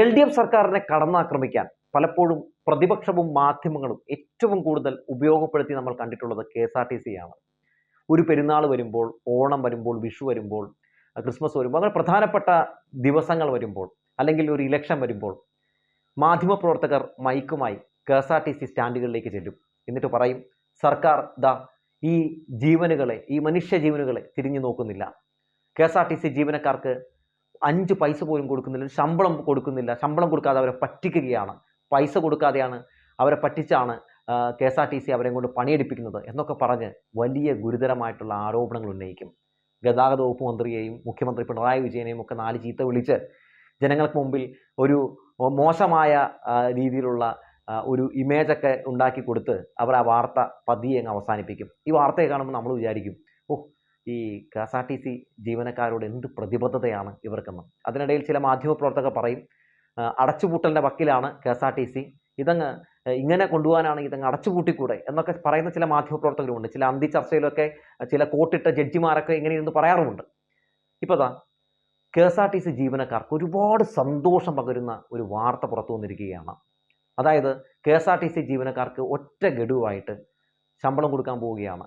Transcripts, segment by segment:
L D F സർക്കാരിനെ കടന്നാക്രമിക്കാൻ പലപ്പോഴും പ്രതിപക്ഷവും മാധ്യമങ്ങളും ഏറ്റവും കൂടുതൽ ഉപയോഗപ്പെടുത്തി നമ്മൾ കണ്ടിട്ടുള്ളത് K S R T C ആണ് ഒരു പെരുന്നാൾ വരുമ്പോൾ ഓണം വരുമ്പോൾ വിഷു വരുമ്പോൾ ക്രിസ്മസ് വരുമ്പോൾ അങ്ങനെ പ്രധാനപ്പെട്ട ദിവസങ്ങൾ വരുമ്പോൾ അല്ലെങ്കിൽ ഒരു ഇലക്ഷൻ വരുമ്പോൾ മാധ്യമപ്രവർത്തകർ മൈക്കുമായി K S R T C സ്റ്റാൻഡുകളിലേക്ക് ചെല്ലും. എന്നിട്ട് പറയും സർക്കാർ ദാ ഈ ജീവനുകളെ ഈ മനുഷ്യ ജീവനുകളെ തിരിഞ്ഞു നോക്കുന്നില്ല. K S R T C ജീവനക്കാർക്ക് അഞ്ച് പൈസ പോലും കൊടുക്കുന്നില്ല ശമ്പളം കൊടുക്കുന്നില്ല. ശമ്പളം കൊടുക്കാതെ അവരെ പറ്റിക്കുകയാണ്. പൈസ കൊടുക്കാതെയാണ് അവരെ പറ്റിച്ചാണ് K S R T C അവരെ കൊണ്ട് പണിയെടുപ്പിക്കുന്നത് എന്നൊക്കെ പറഞ്ഞ് വലിയ ഗുരുതരമായിട്ടുള്ള ആരോപണങ്ങൾ ഉന്നയിക്കും. ഗതാഗത വകുപ്പ് മന്ത്രിയെയും മുഖ്യമന്ത്രി പിണറായി വിജയനെയും ഒക്കെ നാല് ചീത്ത വിളിച്ച് ജനങ്ങൾക്ക് മുമ്പിൽ ഒരു മോശമായ രീതിയിലുള്ള ഒരു ഇമേജൊക്കെ ഉണ്ടാക്കി കൊടുത്ത് അവർ ആ വാർത്ത പതിയെ അങ്ങ് അവസാനിപ്പിക്കും. ഈ വാർത്തയെ കാണുമ്പോൾ നമ്മൾ വിചാരിക്കും ഓ ഈ K S R T C ജീവനക്കാരോട് എന്ത് പ്രതിബദ്ധതയാണ് ഇവർക്കെന്ന്. അതിനിടയിൽ ചില മാധ്യമപ്രവർത്തകർ പറയും അടച്ചുപൂട്ടലിന്റെ വക്കിലാണ് K S R T C ഇതങ്ങ് ഇങ്ങനെ കൊണ്ടുപോകാനാണെങ്കിൽ ഇതങ്ങ് അടച്ചുപൂട്ടിക്കൂടെ? എന്നൊക്കെ പറയുന്ന ചില മാധ്യമപ്രവർത്തകരുമുണ്ട്. ചില അന്തി ചർച്ചയിലൊക്കെ ചില കോട്ടിട്ട ജഡ്ജിമാരൊക്കെ ഇങ്ങനെ ഇരുന്ന് പറയാറുമുണ്ട്. ഇപ്പോൾ അതാ K S R T C ജീവനക്കാർക്ക് ഒരുപാട് സന്തോഷം പകരുന്ന ഒരു വാർത്ത പുറത്തു വന്നിരിക്കുകയാണ്. അതായത് K S R T C ജീവനക്കാർക്ക് ഒറ്റ ഗഡുവായിട്ട് ശമ്പളം കൊടുക്കാൻ പോവുകയാണ്.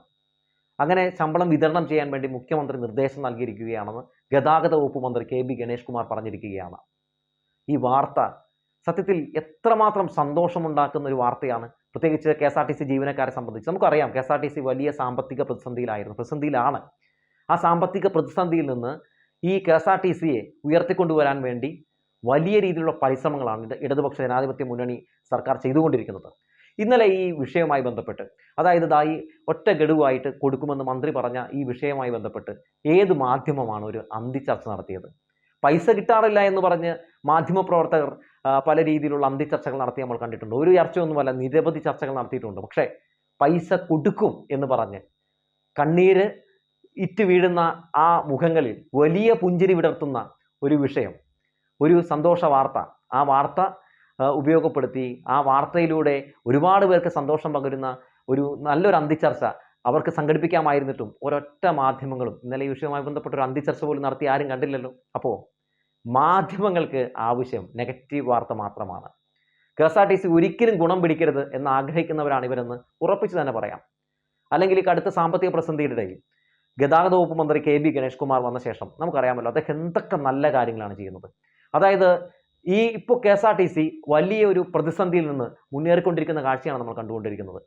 അങ്ങനെ ശമ്പളം വിതരണം ചെയ്യാൻ വേണ്ടി മുഖ്യമന്ത്രി നിർദ്ദേശം നൽകിയിരിക്കുകയാണെന്ന് ഗതാഗത വകുപ്പ് മന്ത്രി കെ ബി ഗണേഷ് കുമാർ പറഞ്ഞിരിക്കുകയാണ്. ഈ വാർത്ത സത്യത്തിൽ എത്രമാത്രം സന്തോഷമുണ്ടാക്കുന്ന ഒരു വാർത്തയാണ്. പ്രത്യേകിച്ച് K S R T C ജീവനക്കാരെ സംബന്ധിച്ച്. നമുക്കറിയാം K S R T C വലിയ സാമ്പത്തിക പ്രതിസന്ധിയിലായിരുന്നു പ്രതിസന്ധിയിലാണ്. ആ സാമ്പത്തിക പ്രതിസന്ധിയിൽ നിന്ന് ഈ കെ എസ് ആർ ടി സിയെ ഉയർത്തിക്കൊണ്ടുവരാൻ വേണ്ടി വലിയ രീതിയിലുള്ള പരിശ്രമങ്ങളാണ് ഇടതുപക്ഷ ജനാധിപത്യ മുന്നണി സർക്കാർ ചെയ്തുകൊണ്ടിരിക്കുന്നത്. ഇന്നലെ ഈ വിഷയവുമായി ബന്ധപ്പെട്ട് അതായത് ദാ ഒറ്റ ഗഡുവായിട്ട് കൊടുക്കുമെന്ന് മന്ത്രി പറഞ്ഞ ഈ വിഷയവുമായി ബന്ധപ്പെട്ട് ഏത് മാധ്യമമാണ് ഒരു അന്തി ചർച്ച നടത്തിയത്? പൈസ കിട്ടാറില്ല എന്ന് പറഞ്ഞ് മാധ്യമപ്രവർത്തകർ പ്രവർത്തകർ പല രീതിയിലുള്ള അന്തി ചർച്ചകൾ നടത്തി നമ്മൾ കണ്ടിട്ടുണ്ട്. ഒരു ചർച്ചയൊന്നുമല്ല നിരവധി ചർച്ചകൾ നടത്തിയിട്ടുണ്ട്. പക്ഷേ പൈസ കൊടുക്കും എന്ന് പറഞ്ഞ് കണ്ണീര് ഇറ്റ് വീഴുന്ന ആ മുഖങ്ങളിൽ വലിയ പുഞ്ചിരി വിടർത്തുന്ന ഒരു വിഷയം ഒരു സന്തോഷ വാർത്ത. ആ വാർത്ത ഉപയോഗപ്പെടുത്തി ആ വാർത്തയിലൂടെ ഒരുപാട് പേർക്ക് സന്തോഷം പകരുന്ന ഒരു നല്ലൊരു അന്തിച്ചർച്ച അവർക്ക് സംഘടിപ്പിക്കാമായിരുന്നിട്ടും ഒരൊറ്റ മാധ്യമങ്ങളും ഇന്നലെ ഈ വിഷയവുമായി ബന്ധപ്പെട്ട ഒരു അന്തിച്ചർച്ച പോലും നടത്തി ആരും കണ്ടില്ലല്ലോ. അപ്പോൾ മാധ്യമങ്ങൾക്ക് ആവശ്യം നെഗറ്റീവ് വാർത്ത മാത്രമാണ്. K S R T C ഒരിക്കലും ഗുണം പിടിക്കരുത് എന്ന് ആഗ്രഹിക്കുന്നവരാണ് ഇവരെന്ന് ഉറപ്പിച്ചു തന്നെ പറയാം. അല്ലെങ്കിൽ ഈ കടുത്ത സാമ്പത്തിക പ്രതിസന്ധിയുടെ ഇടയിൽ ഗതാഗത വകുപ്പ് മന്ത്രി കെ ബി ഗണേഷ് കുമാർ വന്ന ശേഷം നമുക്കറിയാമല്ലോ അദ്ദേഹം എന്തൊക്കെ നല്ല കാര്യങ്ങളാണ് ചെയ്യുന്നത്. അതായത് ഈ ഇപ്പോൾ K S R T C വലിയ ഒരു പ്രതിസന്ധിയിൽ നിന്ന് മുന്നേറിക്കൊണ്ടിരിക്കുന്ന കാഴ്ചയാണ് നമ്മൾ കണ്ടുകൊണ്ടിരിക്കുന്നത്.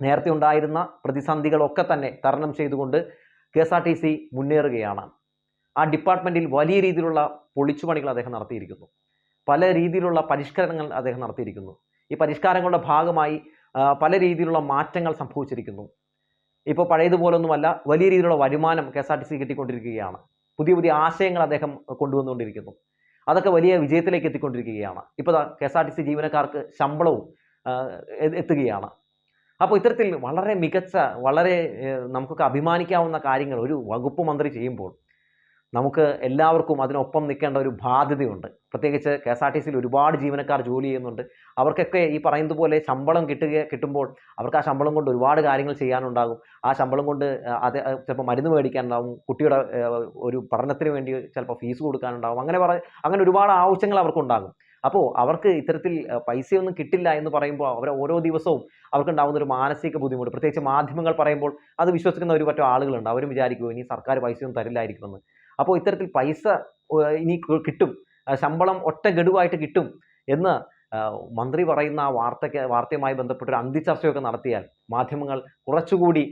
നേരത്തെ ഉണ്ടായിരുന്ന പ്രതിസന്ധികളൊക്കെ തന്നെ തരണം ചെയ്തുകൊണ്ട് K S R T C മുന്നേറുകയാണ്. ആ ഡിപ്പാർട്ട്മെന്റിൽ വലിയ രീതിയിലുള്ള പൊളിച്ചുപണികൾ അദ്ദേഹം നടത്തിയിരിക്കുന്നു. പല രീതിയിലുള്ള പരിഷ്കരണങ്ങൾ അദ്ദേഹം നടത്തിയിരിക്കുന്നു. ഈ പരിഷ്കാരങ്ങളുടെ ഭാഗമായി പല രീതിയിലുള്ള മാറ്റങ്ങൾ സംഭവിച്ചിരിക്കുന്നു. ഇപ്പോൾ പഴയതുപോലൊന്നുമല്ല വലിയ രീതിയിലുള്ള വരുമാനം K S R T C കിട്ടിക്കൊണ്ടിരിക്കുകയാണ്. പുതിയ പുതിയ ആശയങ്ങൾ അദ്ദേഹം കൊണ്ടുവന്നുകൊണ്ടിരിക്കുന്നു. അതൊക്കെ വലിയ വിജയത്തിലേക്ക് എത്തിക്കൊണ്ടിരിക്കുകയാണ്. ഇപ്പോൾ K S R T C ജീവനക്കാർക്ക് ശമ്പളവും എത്തുകയാണ്. അപ്പോൾ ഇത്തരത്തിൽ വളരെ മികച്ച വളരെ നമുക്കൊക്കെ അഭിമാനിക്കാവുന്ന കാര്യങ്ങൾ ഒരു വകുപ്പ് മന്ത്രി ചെയ്യുമ്പോൾ നമുക്ക് എല്ലാവർക്കും അതിനൊപ്പം നിൽക്കേണ്ട ഒരു ബാധ്യതയുണ്ട്. പ്രത്യേകിച്ച് കെ എസ് ആർ ടി സിയിൽ ഒരുപാട് ജീവനക്കാർ ജോലി ചെയ്യുന്നുണ്ട്. അവർക്കൊക്കെ ഈ പറയുന്നത് പോലെ ശമ്പളം കിട്ടുക കിട്ടുമ്പോൾ അവർക്ക് ആ ശമ്പളം കൊണ്ട് ഒരുപാട് കാര്യങ്ങൾ ചെയ്യാനുണ്ടാകും. ആ ശമ്പളം കൊണ്ട് അത് ചിലപ്പോൾ മരുന്ന് മേടിക്കാനുണ്ടാവും. കുട്ടിയുടെ ഒരു പഠനത്തിന് വേണ്ടി ചിലപ്പോൾ ഫീസ് കൊടുക്കാനുണ്ടാവും. അങ്ങനെ പറ അങ്ങനെ ഒരുപാട് ആവശ്യങ്ങൾ അവർക്കുണ്ടാകും. അപ്പോൾ അവർക്ക് ഇത്തരത്തിൽ പൈസയൊന്നും കിട്ടില്ല എന്ന് പറയുമ്പോൾ അവരെ ഓരോ ദിവസവും അവർക്കുണ്ടാകുന്ന ഒരു മാനസിക ബുദ്ധിമുട്ട്. പ്രത്യേകിച്ച് മാധ്യമങ്ങൾ പറയുമ്പോൾ അത് വിശ്വസിക്കുന്ന ഒരു പറ്റം ആളുകളുണ്ട്. അവരും വിചാരിക്കുമോ ഇനി സർക്കാർ പൈസയൊന്നും തരില്ലായിരിക്കുമെന്ന്. അപ്പോൾ ഇത്തരത്തിൽ പൈസ ഇനി കിട്ടും. ശമ്പളം ഒറ്റ ഗഡുവായിട്ട് കിട്ടും എന്ന് മന്ത്രി പറയുന്ന ആ വാർത്തയ്ക്ക് വാർത്തയുമായി ബന്ധപ്പെട്ട ഒരു അന്തിചർച്ചയൊക്കെ നടത്തിയാൽ മാധ്യമങ്ങൾ കുറച്ചുകൂടി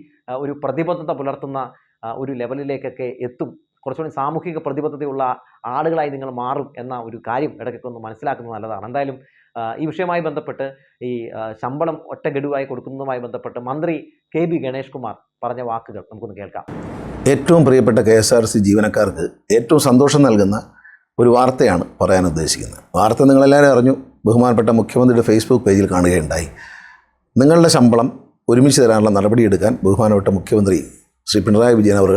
ഒരു പ്രതിബദ്ധത പുലർത്തുന്ന ഒരു ലെവലിലേക്കൊക്കെ എത്തും. കുറച്ചുകൂടി സാമൂഹിക പ്രതിബദ്ധതയുള്ള ആളുകളായി നിങ്ങൾ മാറും എന്ന ഒരു കാര്യം ഇടയ്ക്കൊക്കെ ഒന്ന് മനസ്സിലാക്കുന്നത് നല്ലതാണ്. എന്തായാലും ഈ വിഷയവുമായി ബന്ധപ്പെട്ട് ഈ ശമ്പളം ഒറ്റ ഗഡുവായി കൊടുക്കുന്നതുമായി ബന്ധപ്പെട്ട് മന്ത്രി കെ ബി ഗണേഷ് കുമാർ പറഞ്ഞ വാക്കുകൾ നമുക്കൊന്ന് കേൾക്കാം. ഏറ്റവും പ്രിയപ്പെട്ട കെ എസ് ആർ സി ജീവനക്കാർക്ക് ഏറ്റവും സന്തോഷം നൽകുന്ന ഒരു വാർത്തയാണ് പറയാൻ ഉദ്ദേശിക്കുന്നത്. വാർത്ത നിങ്ങളെല്ലാവരും അറിഞ്ഞു. ബഹുമാനപ്പെട്ട മുഖ്യമന്ത്രിയുടെ ഫേസ്ബുക്ക് പേജിൽ കാണുകയുണ്ടായി. നിങ്ങളുടെ ശമ്പളം ഒരുമിച്ച് തരാനുള്ള നടപടിയെടുക്കാൻ ബഹുമാനപ്പെട്ട മുഖ്യമന്ത്രി ശ്രീ പിണറായി വിജയൻ അവർ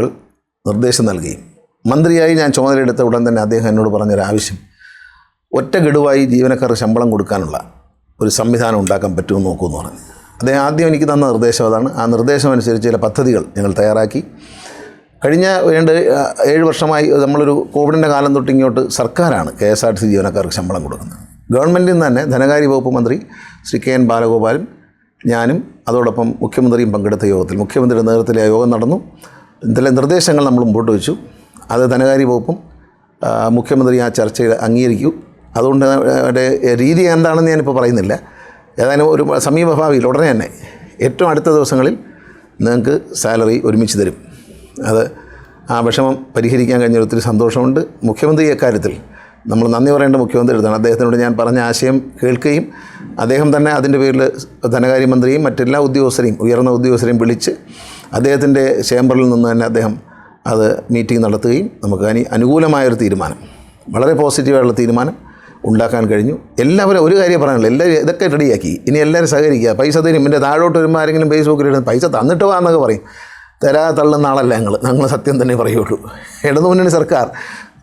നിർദ്ദേശം നൽകി. മന്ത്രിയായി ഞാൻ ചുമതലയെടുത്ത ഉടൻ തന്നെ അദ്ദേഹം എന്നോട് പറഞ്ഞൊരാവശ്യം. ഒറ്റ ഗഡുവായി ജീവനക്കാർക്ക് ശമ്പളം കൊടുക്കാനുള്ള ഒരു സംവിധാനം ഉണ്ടാക്കാൻ പറ്റുമെന്ന് നോക്കുമെന്ന് പറഞ്ഞു. അദ്ദേഹം ആദ്യം എനിക്ക് തന്ന നിർദ്ദേശം അതാണ്. ആ നിർദ്ദേശം അനുസരിച്ച് ചില പദ്ധതികൾ ഞങ്ങൾ തയ്യാറാക്കി. കഴിഞ്ഞ രണ്ട് ഏഴ് വർഷമായി നമ്മളൊരു കോവിഡിന്റെ കാലം തൊട്ട് ഇങ്ങോട്ട് സർക്കാരാണ് K S R T C ജീവനക്കാർക്ക് ശമ്പളം കൊടുക്കുന്നത്. ഗവൺമെന്റിൽ നിന്ന് തന്നെ ധനകാര്യ വകുപ്പ് മന്ത്രി ശ്രീ കെ എൻ ബാലഗോപാലും ഞാനും അതോടൊപ്പം മുഖ്യമന്ത്രിയും പങ്കെടുത്ത യോഗത്തിൽ മുഖ്യമന്ത്രിയുടെ നേതൃത്വത്തിൽ ആ യോഗം നടന്നു. ഇതിലെ നിർദ്ദേശങ്ങൾ നമ്മൾ മുമ്പോട്ട് വെച്ചു. അത് ധനകാര്യ വകുപ്പും മുഖ്യമന്ത്രി ആ ചർച്ചയിൽ അംഗീകരിക്കൂ. അതുകൊണ്ട് അവരുടെ രീതി എന്താണെന്ന് ഞാനിപ്പോൾ പറയുന്നില്ല. ഏതായാലും ഒരു സമീപഭാവിയിൽ ഉടനെ തന്നെ ഏറ്റവും അടുത്ത ദിവസങ്ങളിൽ നിങ്ങൾക്ക് സാലറി ഒരുമിച്ച് തരും. അത് ആ വിഷമം പരിഹരിക്കാൻ കഴിഞ്ഞ ഒത്തിരി സന്തോഷമുണ്ട്. മുഖ്യമന്ത്രി അക്കാര്യത്തിൽ നമ്മൾ നന്ദി പറയേണ്ട മുഖ്യമന്ത്രി എടുത്താണ്. അദ്ദേഹത്തിനോട് ഞാൻ പറഞ്ഞ ആശയം കേൾക്കുകയും അദ്ദേഹം തന്നെ അതിന്റെ പേരിൽ ധനകാര്യമന്ത്രിയും മറ്റെല്ലാ ഉദ്യോഗസ്ഥരെയും ഉയർന്ന ഉദ്യോഗസ്ഥരെയും വിളിച്ച് അദ്ദേഹത്തിന്റെ ചേംബറിൽ നിന്ന് തന്നെ അദ്ദേഹം അത് മീറ്റിംഗ് നടത്തുകയും നമുക്ക് അനി അനുകൂലമായൊരു തീരുമാനം വളരെ പോസിറ്റീവായുള്ള തീരുമാനം ഉണ്ടാക്കാൻ കഴിഞ്ഞു. എല്ലാവരും ഒരു കാര്യം പറയാനുള്ളൂ. എല്ലാവരും ഇതൊക്കെ റെഡിയാക്കി ഇനി എല്ലാവരും സഹകരിക്കുക. പൈസ തരും. എന്റെ താഴോട്ട് വരുമ്പോൾ ആരെങ്കിലും ഫേസ്ബുക്കിൽ ഇടുന്ന പൈസ തന്നിട്ട് വാ എന്നൊക്കെ പറയും. തരാതെ തള്ളുന്ന ആളല്ല ഞങ്ങൾ ഞങ്ങൾ സത്യം തന്നെ പറയുള്ളൂ. ഇടതുമുന്നണി സർക്കാർ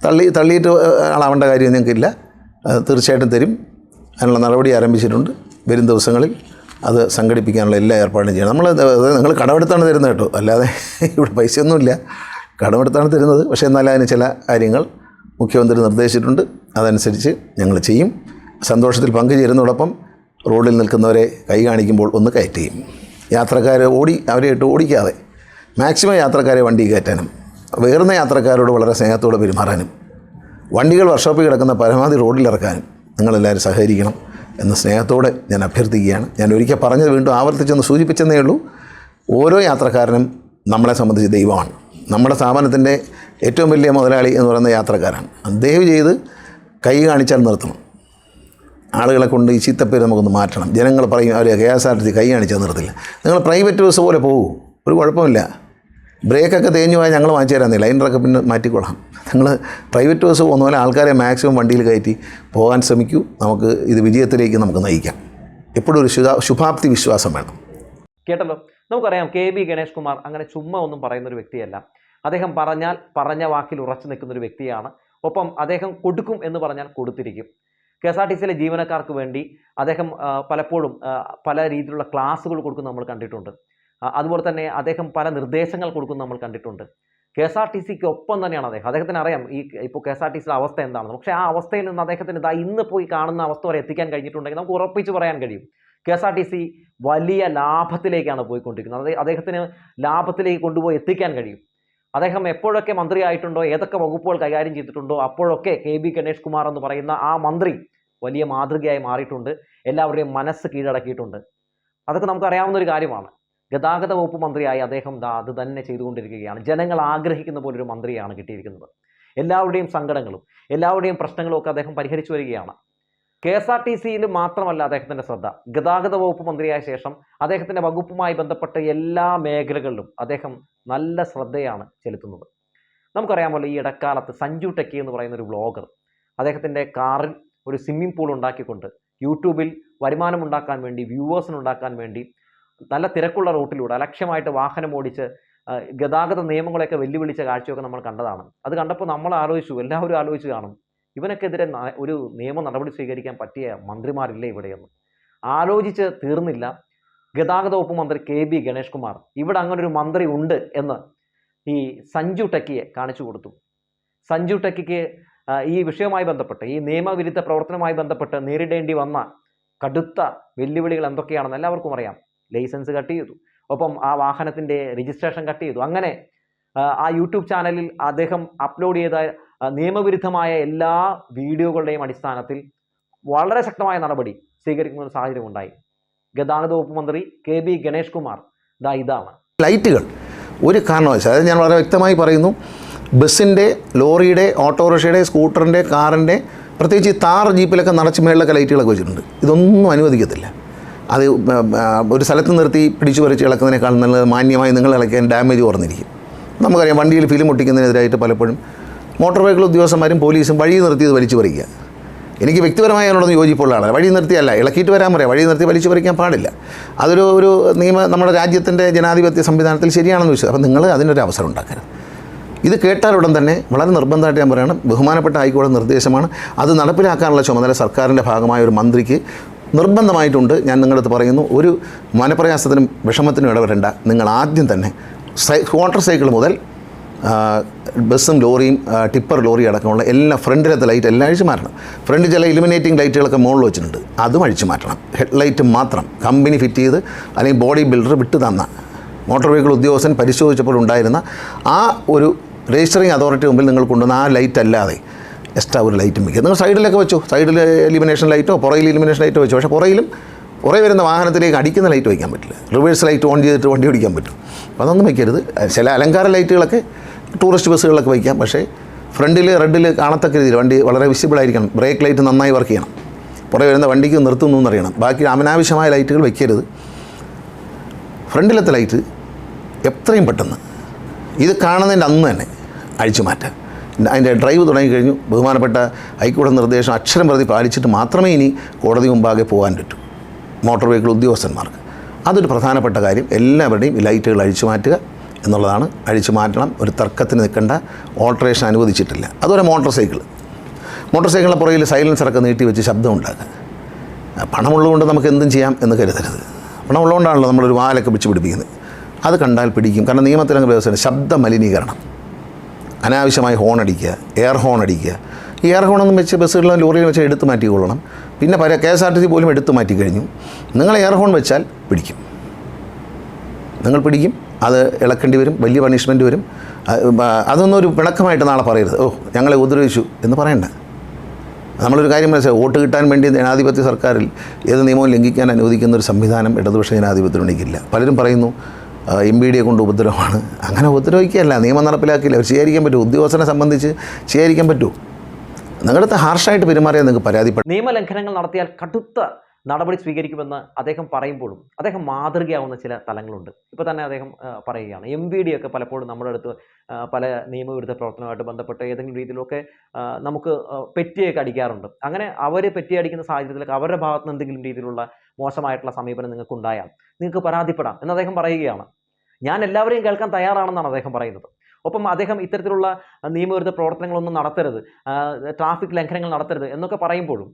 തള്ളി തള്ളിയിട്ട് ആളാവേണ്ട കാര്യം ഞങ്ങൾക്കില്ല തീർച്ചയായിട്ടും തരും. അതിനുള്ള നടപടി ആരംഭിച്ചിട്ടുണ്ട്. വരും ദിവസങ്ങളിൽ അത് സംഘടിപ്പിക്കാനുള്ള എല്ലാ ഏർപ്പാടും ചെയ്യണം. നമ്മൾ നിങ്ങൾ കടമെടുത്താണ് തരുന്നത് കേട്ടോ. അല്ലാതെ ഇവിടെ പൈസയൊന്നുമില്ല. കടമെടുത്താണ് തരുന്നത്. പക്ഷേ എന്നാലും അതിന് ചില കാര്യങ്ങൾ മുഖ്യമന്ത്രി നിർദ്ദേശിച്ചിട്ടുണ്ട്. അതനുസരിച്ച് ഞങ്ങൾ ചെയ്യും. സന്തോഷത്തിൽ പങ്കുചേരുന്നതോടൊപ്പം റോഡിൽ നിൽക്കുന്നവരെ കൈ കാണിക്കുമ്പോൾ ഒന്ന് കയറ്റുകയും. യാത്രക്കാരെ ഓടി അവരെ ഇട്ട് ഓടിക്കാതെ മാക്സിമം യാത്രക്കാരെ വണ്ടി കയറ്റാനും വേറുന്ന യാത്രക്കാരോട് വളരെ സ്നേഹത്തോടെ പെരുമാറാനും വണ്ടികൾ വർക്ക്ഷോപ്പിൽ കിടക്കുന്ന പരമാവധി റോഡിലിറക്കാനും നിങ്ങളെല്ലാവരും സഹകരിക്കണം എന്ന സ്നേഹത്തോടെ ഞാൻ അഭ്യർത്ഥിക്കുകയാണ്. ഞാൻ ഒരിക്കൽ പറഞ്ഞത് വീണ്ടും ആവർത്തിച്ചെന്ന് സൂചിപ്പിച്ചെന്നേ ഉള്ളൂ. ഓരോ യാത്രക്കാരനും നമ്മളെ സംബന്ധിച്ച് ദൈവമാണ്. നമ്മുടെ സ്ഥാപനത്തിന്റെ ഏറ്റവും വലിയ മുതലാളി എന്ന് പറയുന്ന യാത്രക്കാരാണ്. ദയവ് ചെയ്ത് കൈ കാണിച്ചാൽ നിർത്തണം. ആളുകളെ കൊണ്ട് ഈ ചീത്തപ്പേര് നമുക്കൊന്ന് മാറ്റണം. ജനങ്ങൾ പറയും അവർ K S R T C കൈ കാണിച്ചാൽ നിർത്തില്ല. നിങ്ങൾ പ്രൈവറ്റ് ബസ് പോലെ പോകൂ. ഒരു കുഴപ്പമില്ല. ബ്രേക്കൊക്കെ തേഞ്ഞു പോയാൽ ഞങ്ങൾ വാങ്ങിച്ചു തരാമെന്നില്ല. ലൈനറൊക്കെ പിന്നെ മാറ്റിക്കൊള്ളാം. നിങ്ങൾ പ്രൈവറ്റ് ബസ് പോകുന്ന പോലെ ആൾക്കാരെ മാക്സിമം വണ്ടിയിൽ കയറ്റി പോകാൻ ശ്രമിക്കൂ. നമുക്ക് ഇത് വിജയത്തിലേക്ക് നമുക്ക് നയിക്കാം. എപ്പോഴും ഒരു ശുഭ ശുഭാപ്തി വിശ്വാസം വേണം. കേട്ടല്ലോ? നമുക്കറിയാം കെ ബി ഗണേഷ് കുമാർ അങ്ങനെ ചുമ്മാ ഒന്നും പറയുന്ന ഒരു വ്യക്തിയല്ല. അദ്ദേഹം പറഞ്ഞാൽ പറഞ്ഞ വാക്കിൽ ഉറച്ചു നിൽക്കുന്ന ഒരു വ്യക്തിയാണ്. ഒപ്പം അദ്ദേഹം കൊടുക്കും എന്ന് പറഞ്ഞാൽ കൊടുത്തിരിക്കും. കെ എസ് ആർ ടി സിയിലെ ജീവനക്കാർക്ക് വേണ്ടി അദ്ദേഹം പലപ്പോഴും പല രീതിയിലുള്ള ക്ലാസ്സുകൾ കൊടുക്കുന്ന നമ്മൾ കണ്ടിട്ടുണ്ട്. അതുപോലെ തന്നെ അദ്ദേഹം പല നിർദ്ദേശങ്ങൾ കൊടുക്കുന്ന നമ്മൾ കണ്ടിട്ടുണ്ട്. കെ എസ് ആർ ടി സിക്ക് ഒപ്പം തന്നെയാണ് അദ്ദേഹം. അദ്ദേഹത്തിന് അറിയാം ഈ ഇപ്പോൾ കെ എസ് ആർ ടി സിയുടെ അവസ്ഥ എന്താണെന്ന്. പക്ഷേ ആ അവസ്ഥയിൽ നിന്ന് അദ്ദേഹത്തിന് ഇതാ ഇന്ന് പോയി കാണുന്ന അവസ്ഥ വരെ എത്തിക്കാൻ കഴിഞ്ഞിട്ടുണ്ടെങ്കിൽ നമുക്ക് ഉറപ്പിച്ച് പറയാൻ കഴിയും. K S R T C വലിയ ലാഭത്തിലേക്കാണ് പോയിക്കൊണ്ടിരിക്കുന്നത്. അദ്ദേഹത്തിന് ലാഭത്തിലേക്ക് കൊണ്ടുപോയി എത്തിക്കാൻ കഴിയും. അദ്ദേഹം എപ്പോഴൊക്കെ മന്ത്രിയായിട്ടുണ്ടോ ഏതൊക്കെ വകുപ്പുകൾ കൈകാര്യം ചെയ്തിട്ടുണ്ടോ അപ്പോഴൊക്കെ കെ ബി ഗണേഷ് കുമാർ എന്ന് പറയുന്ന ആ മന്ത്രി വലിയ മാതൃകയായി മാറിയിട്ടുണ്ട്. എല്ലാവരുടെയും മനസ്സ് കീഴടക്കിയിട്ടുണ്ട്. അതൊക്കെ നമുക്കറിയാവുന്ന ഒരു കാര്യമാണ്. ഗതാഗത വകുപ്പ് മന്ത്രിയായി അദ്ദേഹം ദാ അത് തന്നെ ചെയ്തുകൊണ്ടിരിക്കുകയാണ്. ജനങ്ങൾ ആഗ്രഹിക്കുന്ന പോലെ ഒരു മന്ത്രിയാണ് കിട്ടിയിരിക്കുന്നത്. എല്ലാവരുടെയും സങ്കടങ്ങളും എല്ലാവരുടെയും പ്രശ്നങ്ങളും ഒക്കെ അദ്ദേഹം പരിഹരിച്ചു വരികയാണ്. കെ എസ് ആർ ടി സിയിൽ മാത്രമല്ല അദ്ദേഹത്തിന്റെ ശ്രദ്ധ. ഗതാഗത വകുപ്പ് മന്ത്രിയായ ശേഷം അദ്ദേഹത്തിന്റെ വകുപ്പുമായി ബന്ധപ്പെട്ട എല്ലാ മേഖലകളിലും അദ്ദേഹം നല്ല ശ്രദ്ധയാണ് ചെലുത്തുന്നത്. നമുക്കറിയാമല്ലോ ഈ ഇടക്കാലത്ത് സഞ്ജു ടെക്കി എന്ന് പറയുന്ന ഒരു വ്ളോഗർ അദ്ദേഹത്തിന്റെ കാറിൽ ഒരു സ്വിമ്മിംഗ് പൂൾ ഉണ്ടാക്കിക്കൊണ്ട് യൂട്യൂബിൽ വരുമാനം ഉണ്ടാക്കാൻ വേണ്ടി വ്യൂവേഴ്സിനുണ്ടാക്കാൻ വേണ്ടി നല്ല തിരക്കുള്ള റൂട്ടിലൂടെ അലക്ഷ്യമായിട്ട് വാഹനം ഓടിച്ച് ഗതാഗത നിയമങ്ങളെയൊക്കെ വെല്ലുവിളിച്ച കാഴ്ചയൊക്കെ നമ്മൾ കണ്ടതാണ്. അത് കണ്ടപ്പോൾ നമ്മൾ ആലോചിച്ചു എല്ലാവരും ആലോചിച്ച് കാണും ഇവനൊക്കെതിരെ ഒരു നിയമ നടപടി സ്വീകരിക്കാൻ പറ്റിയ മന്ത്രിമാരില്ലേ ഇവിടെയെന്ന്. ആലോചിച്ച് തീർന്നില്ല. ഗതാഗത വകുപ്പ് മന്ത്രി കെ ബി ഗണേഷ് കുമാർ ഇവിടെ അങ്ങനെ ഒരു മന്ത്രി ഉണ്ട് എന്ന് ഈ സഞ്ജു ടെക്കിയെ കാണിച്ചു കൊടുത്തു. സഞ്ജു ടെക്കിക്ക് ഈ വിഷയവുമായി ബന്ധപ്പെട്ട് ഈ നിയമവിരുദ്ധ പ്രവർത്തനവുമായി ബന്ധപ്പെട്ട് നേരിടേണ്ടി വന്ന കടുത്ത വെല്ലുവിളികൾ എന്തൊക്കെയാണെന്ന് എല്ലാവർക്കും അറിയാം. ലൈസൻസ് കട്ട് ചെയ്തു. ഒപ്പം ആ വാഹനത്തിന്റെ രജിസ്ട്രേഷൻ കട്ട് ചെയ്തു. അങ്ങനെ ആ, യൂട്യൂബ് ചാനലിൽ അദ്ദേഹം അപ്ലോഡ് ചെയ്ത നിയമവിരുദ്ധമായ എല്ലാ വീഡിയോകളുടെയും അടിസ്ഥാനത്തിൽ വളരെ ശക്തമായ നടപടി സ്വീകരിക്കുന്ന ഒരു സാഹചര്യം ഉണ്ടായി. ഗതാഗത വകുപ്പ് മന്ത്രി കെ ബി ഗണേഷ് കുമാർ. ദാ ഇതാണ്. ലൈറ്റുകൾ. ഒരു കാരണവശാൽ ഞാൻ വളരെ വ്യക്തമായി പറയുന്നു ബസ്സിന്റെ ലോറിയുടെ ഓട്ടോറിക്ഷയുടെ സ്കൂട്ടറിന്റെ കാറിന്റെ പ്രത്യേകിച്ച് താർ ജീപ്പിലൊക്കെ നടച്ച് മേളിലൊക്കെ ലൈറ്റുകളൊക്കെ വെച്ചിട്ടുണ്ട്. ഇതൊന്നും അനുവദിക്കത്തില്ല. അത് ഒരു സ്ഥലത്ത് നിർത്തി പിടിച്ചു പറിച്ച് ഇളക്കുന്നതിനേക്കാൾ നല്ലത് മാന്യമായി നിങ്ങൾ ഇളക്കാൻ ഡാമേജ് കുറഞ്ഞിരിക്കും നമുക്കറിയാം വണ്ടിയിൽ ഫിലിം ഒട്ടിക്കുന്നതിനെതിരായിട്ട് പലപ്പോഴും മോട്ടോർ വെഹിക്കിൾ ഉദ്യോഗസ്ഥന്മാരും പോലീസും വഴി നിർത്തി ഇത് വലിച്ചു പറിക്കുക. എനിക്ക് വ്യക്തിപരമായി അതിനോടൊന്ന് യോജിപ്പുള്ളതാണ് വഴി നിർത്തിയല്ല ഇളക്കിയിട്ട് വരാൻ പറയാം. വഴി നിർത്തി വലിച്ചു പറിക്കാൻ പാടില്ല. അതൊരു ഒരു നിയമ നമ്മുടെ രാജ്യത്തിന്റെ ജനാധിപത്യ സംവിധാനത്തിൽ ശരിയാണെന്ന് വിശ്വസിച്ചു അപ്പോൾ നിങ്ങൾ അതിനൊരു അവസരം ഉണ്ടാക്കരുത്. ഇത് കേട്ടാലുടൻ തന്നെ വളരെ നിർബന്ധമായിട്ട് ഞാൻ പറയണം ബഹുമാനപ്പെട്ട ഹൈക്കോടതി നിർദ്ദേശമാണ്. അത് നടപ്പിലാക്കാനുള്ള ചുമതല സർക്കാരിന്റെ ഭാഗമായ ഒരു മന്ത്രിക്ക് നിർബന്ധമായിട്ടുണ്ട്. ഞാൻ നിങ്ങളടുത്ത് പറയുന്നു ഒരു മനപ്രയാസത്തിനും വിഷമത്തിനും ഇടപെടേണ്ട നിങ്ങൾ ആദ്യം തന്നെ സൈ മോട്ടോർ സൈക്കിൾ മുതൽ ബസ്സും ലോറിയും ടിപ്പർ ലോറി അടക്കമുള്ള എല്ലാ ഫ്രണ്ടിലത്തെ ലൈറ്റ് എല്ലാം അഴിച്ചു മാറ്റണം. ഫ്രണ്ട് ചില ഇലുമിനേറ്റിംഗ് ലൈറ്റുകളൊക്കെ മുകളിൽ വെച്ചിട്ടുണ്ട്. അതും അഴിച്ചു മാറ്റണം. ഹെഡ് ലൈറ്റ് മാത്രം കമ്പനി ഫിറ്റ് ചെയ്ത് അല്ലെങ്കിൽ ബോഡി ബിൽഡർ വിട്ടു തന്ന മോട്ടോർ വെഹിക്കിൾ ഉദ്യോഗസ്ഥൻ പരിശോധിച്ചപ്പോൾ ഉണ്ടായിരുന്ന ആ ഒരു രജിസ്റ്ററിങ് അതോറിറ്റി മുമ്പിൽ നിങ്ങൾ കൊണ്ടുവന്ന ആ ലൈറ്റ് അല്ലാതെ എക്സ്ട്രാ ഒരു ലൈറ്റും വയ്ക്കുക. നിങ്ങൾ സൈഡിലൊക്കെ വെച്ചു. സൈഡിൽ എലിമിനേഷൻ ലൈറ്റോ പുറയിൽ എലിമിനേഷൻ ലൈറ്റോ വെച്ചു. പക്ഷേ പുറയിലും പുറകെ വരുന്ന വാഹനത്തിലേക്ക് അടിക്കുന്ന ലൈറ്റ് വയ്ക്കാൻ പറ്റില്ല. റിവേഴ്സ് ലൈറ്റ് ഓൺ ചെയ്തിട്ട് വണ്ടി ഓടിക്കാൻ പറ്റും. അപ്പോൾ അതൊന്നും വയ്ക്കരുത്. ചില അലങ്കാര ലൈറ്റുകളൊക്കെ ടൂറിസ്റ്റ് ബസ്സുകളിലൊക്കെ വയ്ക്കാം. പക്ഷേ ഫ്രണ്ടിൽ റെഡിൽ കാണത്തക്ക രീതിയിൽ വണ്ടി വളരെ വിസിബിൾ ആയിരിക്കണം. ബ്രേക്ക് ലൈറ്റ് നന്നായി വർക്ക് ചെയ്യണം. പുറകെ വരുന്ന വണ്ടിക്ക് നിർത്തുന്നു എന്നറിയണം. ബാക്കി അനാവശ്യമായ ലൈറ്റുകൾ വയ്ക്കരുത്. ഫ്രണ്ടിലത്തെ ലൈറ്റ് എത്രയും പെട്ടെന്ന് ഇത് കാണുന്നതിന്റെ അന്ന് തന്നെ അഴിച്ചു മാറ്റാം. അതിന്റെ ഡ്രൈവ് തുടങ്ങിക്കഴിഞ്ഞു. ബഹുമാനപ്പെട്ട ഹൈക്കോടതി നിർദ്ദേശം അക്ഷരം പ്രതി പാലിച്ചിട്ട് മാത്രമേ ഇനി കോടതി മുമ്പാകെ പോകാൻ പറ്റൂ. മോട്ടോർ വെഹിക്കിൾ ഉദ്യോഗസ്ഥന്മാർക്ക്. അതൊരു പ്രധാനപ്പെട്ട കാര്യം. എല്ലാവരുടെയും ലൈറ്റുകൾ അഴിച്ചു മാറ്റുക എന്നുള്ളതാണ്. അഴിച്ചു മാറ്റണം. ഒരു തർക്കത്തിന് നിൽക്കേണ്ട. ഓൾട്ടറേഷൻ അനുവദിച്ചിട്ടില്ല. അതുപോലെ മോട്ടോർ സൈക്കിൾ മോട്ടോർ സൈക്കിളിന്റെ പുറകിൽ സൈലൻസറൊക്കെ നീട്ടി വെച്ച് ശബ്ദം ഉണ്ടാക്കുക. പണമുള്ളതുകൊണ്ട് നമുക്ക് എന്തും ചെയ്യാം എന്ന് കരുതരുത്. പണമുള്ളതുകൊണ്ടാണല്ലോ നമ്മളൊരു വാലൊക്കെ പിടിച്ച് പിടിപ്പിക്കുന്നത്. അത് കണ്ടാൽ പിടിക്കും. കാരണം നിയമത്തിലങ്ങ് വ്യവസ്ഥയാണ് ശബ്ദ മലിനീകരണം അനാവശ്യമായി ഹോൺ അടിക്കുക എയർ ഹോൺ അടിക്കുക. ഈ എയർ ഹോണൊന്നും വെച്ച് ബസ്സുകളിലും ലോറിയിലും വെച്ച് എടുത്ത് മാറ്റിക്കൊള്ളണം. പിന്നെ പല K S R T C പോലും എടുത്തു മാറ്റി കഴിഞ്ഞു. നിങ്ങൾ എയർ ഹോൺ വെച്ചാൽ പിടിക്കും. നിങ്ങൾ പിടിക്കും അത് ഇളക്കേണ്ടി വരും വലിയ പണിഷ്മെന്റ് വരും. അതൊന്നും ഒരു പിണക്കമായിട്ട് നാളെ പറയരുത്. ഓ ഞങ്ങളെ ഉപദ്രവിച്ചു എന്ന് പറയണ്ട. നമ്മളൊരു കാര്യം മനസ്സിലായി. വോട്ട് കിട്ടാൻ വേണ്ടി ജനാധിപത്യ സർക്കാരിൽ ഏത് നിയമവും ലംഘിക്കാൻ അനുവദിക്കുന്ന ഒരു സംവിധാനം ഇടതുപക്ഷ ജനാധിപത്യം മുന്നണിക്കില്ല പലരും പറയുന്നു എം ബി ഡിയെ കൊണ്ട് ഉപദ്രവമാണ്. അങ്ങനെ ഉപദ്രവിക്കുകയല്ല. നിയമം നടപ്പിലാക്കിയില്ല. അവർ ചെയ്യാതിരിക്കാൻ പറ്റൂ. ഉദ്യോഗസ്ഥനെ സംബന്ധിച്ച് ചെയ്യാതിരിക്കാൻ പറ്റൂ. നിങ്ങളുടെ ഹാർഷായിട്ട് പെരുമാറിയാൽ നിങ്ങൾക്ക് പരാതിപ്പെടും. നിയമലംഘനങ്ങൾ നടത്തിയാൽ കടുത്ത നടപടി സ്വീകരിക്കുമെന്ന് അദ്ദേഹം പറയുമ്പോഴും അദ്ദേഹം മാതൃകയാവുന്ന ചില തലങ്ങളുണ്ട്. ഇപ്പോൾ തന്നെ അദ്ദേഹം പറയുകയാണ്. എം വി ഡി ഒക്കെ പലപ്പോഴും നമ്മുടെ അടുത്ത് പല നിയമവിരുദ്ധ പ്രവർത്തനവുമായിട്ട് ബന്ധപ്പെട്ട് ഏതെങ്കിലും രീതിയിലൊക്കെ നമുക്ക് പെറ്റിയൊക്കെ അടിക്കാറുണ്ട്. അങ്ങനെ അവരെ പെറ്റി അടിക്കുന്ന സാഹചര്യത്തിലൊക്കെ അവരുടെ ഭാഗത്ത് നിന്ന് എന്തെങ്കിലും രീതിയിലുള്ള മോശമായിട്ടുള്ള സമീപനം നിങ്ങൾക്ക് ഉണ്ടായാൽ നിങ്ങൾക്ക് പരാതിപ്പെടാം എന്ന് അദ്ദേഹം പറയുകയാണ്. ഞാൻ എല്ലാവരെയും കേൾക്കാൻ തയ്യാറാണെന്നാണ് അദ്ദേഹം പറയുന്നത്. ഒപ്പം അദ്ദേഹം ഇത്തരത്തിലുള്ള നിയമവിരുദ്ധ പ്രവർത്തനങ്ങളൊന്നും നടത്തരുത് ട്രാഫിക് ലംഘനങ്ങൾ നടത്തരുത് എന്നൊക്കെ പറയുമ്പോഴും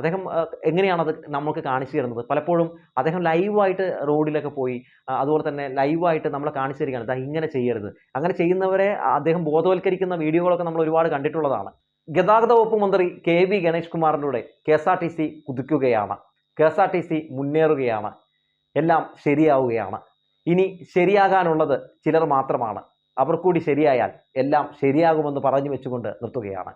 അദ്ദേഹം എങ്ങനെയാണ് അത് നമുക്ക് കാണിച്ചു തരുന്നത്? പലപ്പോഴും അദ്ദേഹം ലൈവായിട്ട് റോഡിലൊക്കെ പോയി അതുപോലെ തന്നെ ലൈവായിട്ട് നമ്മളെ കാണിച്ചു തരികയാണ്. ദാ ഇങ്ങനെ ചെയ്യരുത്. അങ്ങനെ ചെയ്യുന്നവരെ അദ്ദേഹം ബോധവൽക്കരിക്കുന്ന വീഡിയോകളൊക്കെ നമ്മൾ ഒരുപാട് കണ്ടിട്ടുള്ളതാണ്. ഗതാഗത വകുപ്പ് മന്ത്രി K V Ganesh കുമാറിലൂടെ K S R T C കുതിക്കുകയാണ് K S R T C മുന്നേറുകയാണ്. എല്ലാം ശരിയാവുകയാണ്. ഇനി ശരിയാകാനുള്ളത് ചിലർ മാത്രമാണ്. അവർ കൂടി ശരിയായാൽ എല്ലാം ശരിയാകുമെന്ന് പറഞ്ഞു വെച്ചുകൊണ്ട് നിർത്തുകയാണ്.